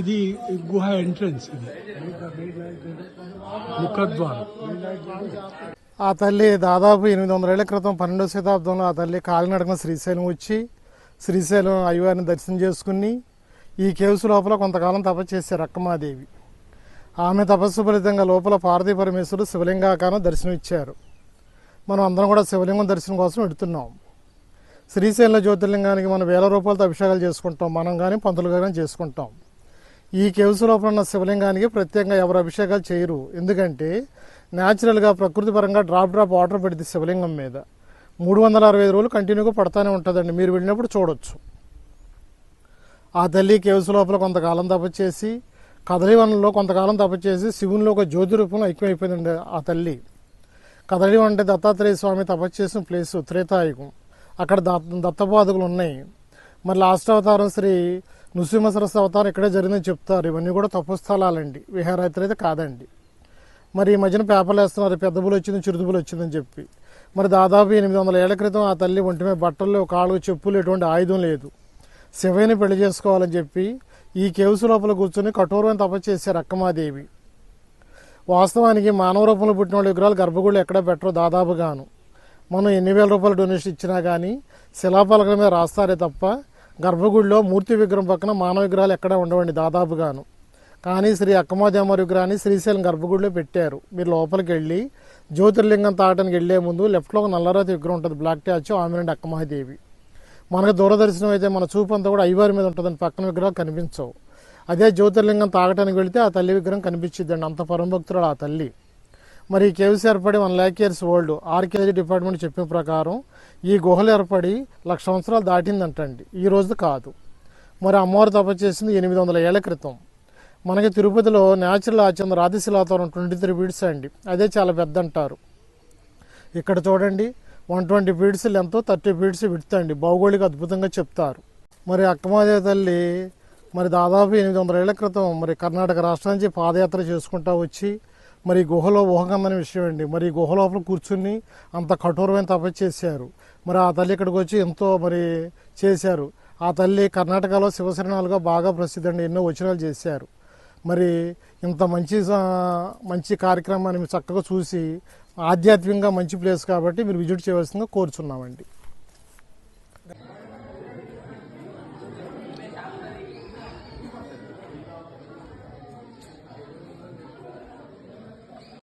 ఇది గుహ ఎంట్రన్స్ ఇది. ముఖద్వారం. ఆ తల్లి దాదాపు ఎనిమిది వందల ఏళ్ళ క్రితం పన్నెండవ శతాబ్దంలో ఆ తల్లి కాలినడకన శ్రీశైలం వచ్చి శ్రీశైలం అయ్యవారిని దర్శనం చేసుకుని ఈ కేవ్స్ లోపల కొంతకాలం తపస్సు చేశారు అక్కమాదేవి ఆమె తపస్సు ఫలితంగా లోపల పార్వతీ పరమేశ్వరుడు శివలింగాకారం దర్శనం ఇచ్చారు. మనం అందరం కూడా శివలింగం దర్శనం కోసం వెడుతున్నాం శ్రీశైలం జ్యోతిర్లింగానికి మనం వేల రూపాయలతో అభిషేకాలు చేసుకుంటాం. మనం కానీ పంతులు కానీ చేసుకుంటాం. ఈ కేవ్స్ లోపల ఉన్న శివలింగానికి ప్రత్యేకంగా ఎవరు అభిషేకాలు చేయరు. ఎందుకంటే న్యాచురల్గా ప్రకృతి పరంగా డ్రాప్ డ్రాప్ వాటర్ పెడితే శివలింగం మీద. మూడు వందల అరవై ఐదు రోజులు కంటిన్యూగా పడతానే ఉంటుందండి. మీరు వెళ్ళినప్పుడు చూడొచ్చు. ఆ తల్లి కేవ్స్ లోపల కొంతకాలం తపచేసి కదలివనంలో కొంతకాలం తపచేసి శివునిలో ఒక జ్యోతి రూపంలో ఐక్యమైపోయిందండి ఆ తల్లి. కదలివనం అంటే దత్తాత్రేయ స్వామి తపస్సు ప్లేసు ప్లేస్ త్రేతాయుగం. అక్కడ దత్త దత్తపాదుకులు ఉన్నాయి. మరి లాస్ట్ అవతారం శ్రీ నృసింహ సరస్సు అవతారం ఇక్కడే జరిగిందని చెప్తారు. ఇవన్నీ కూడా తప్పు స్థలాలండి. విహారయాత్ర అయితే కాదండి. మరి ఈ మధ్యన పేపర్లు వేస్తున్నారు. పెద్దబులు వచ్చింది చిరుదుబులు వచ్చిందని చెప్పి. మరి దాదాపు ఎనిమిది వందల ఏళ్ళ క్రితం ఆ తల్లి ఒంటి మీద బట్టలు కాళ్ళు చెప్పులు ఎటువంటి ఆయుధం లేదు. శివయ్యని పెళ్ళి చేసుకోవాలని చెప్పి ఈ కేవ్స్ లోపల కూర్చొని కఠోరమైన తపస్సు చేశారు అక్కమాదేవి. వాస్తవానికి మానవ రూపంలో పుట్టిన వాళ్ళ విగ్రహాలు గర్భగుళ్ళు ఎక్కడ పెట్టరు దాదాపుగాను. మనం ఎన్ని వేల రూపాయలు డొనేషన్ ఇచ్చినా కానీ శిలాపలకల మీద రాస్తారే తప్ప గర్భగుడిలో మూర్తి విగ్రహం పక్కన మానవ విగ్రహాలు ఎక్కడ ఉండవండి దాదాపుగాను. కానీ శ్రీ అక్కమాదేమ విగ్రహాన్ని శ్రీశైలం గర్భగుడిలో పెట్టారు. మీరు లోపలికి వెళ్ళి జ్యోతిర్లింగం తాటానికి వెళ్ళే ముందు లెఫ్ట్లో ఒక నల్లరాతి విగ్రహం ఉంటుంది బ్లాక్ ట్యాచ్ ఆమె నుండి అక్కమహాదేవి. మనకు దూరదర్శనం అయితే మన చూపు అంతా కూడా అయ్యవారి మీద ఉంటుందని పక్కన విగ్రహాలు కనిపించవు. అదే జ్యోతిర్లింగం తాగటానికి వెళితే ఆ తల్లి విగ్రహం కనిపించిద్దండి. అంత పరమభక్తురాలు ఆ తల్లి. మరి కేవ్స్ ఏర్పడి one lakh years old archaeology department చెప్పిన ప్రకారం ఈ గుహలు ఏర్పడి లక్ష సంవత్సరాలు దాటిందంటండి. ఈ రోజు కాదు. మరి అమ్మవారు తప్ప చేసింది ఎనిమిది వందల ఏళ్ళ క్రితం. మనకి తిరుపతిలో న్యాచురల్ ఆచరణ రాతిశిలాతోరం ట్వంటీ త్రీ ఫీట్స్ అండి. అదే చాలా పెద్ద అంటారు ఇక్కడ చూడండి one twenty feets length thirty feets విడుతండి అండి. భౌగోళిక అద్భుతంగా చెప్తారు. మరి అక్కమాదేవి తల్లి మరి దాదాపు ఎనిమిది వందల ఏళ్ళ క్రితం మరి కర్ణాటక రాష్ట్రం నుంచి పాదయాత్ర చేసుకుంటా వచ్చి మరి గుహలో ఊహకందని విషయం అండి. మరి గుహ లోపల కూర్చుని అంత కఠోరమైన తపస్సు చేశారు. మరి ఆ తల్లి ఇక్కడికి వచ్చి ఎంతో మరి చేశారు. ఆ తల్లి కర్ణాటకలో శివశరణాలుగా బాగా ప్రసిద్ధి అండి ఎన్నో వచనాలు చేశారు. మరి ఇంత మంచి మంచి కార్యక్రమాన్ని మీరు చక్కగా చూసి ఆధ్యాత్మికంగా మంచి ప్లేస్ కాబట్టి మీరు విజిట్ చేయవలసిందిగా కోరుచున్నామండి.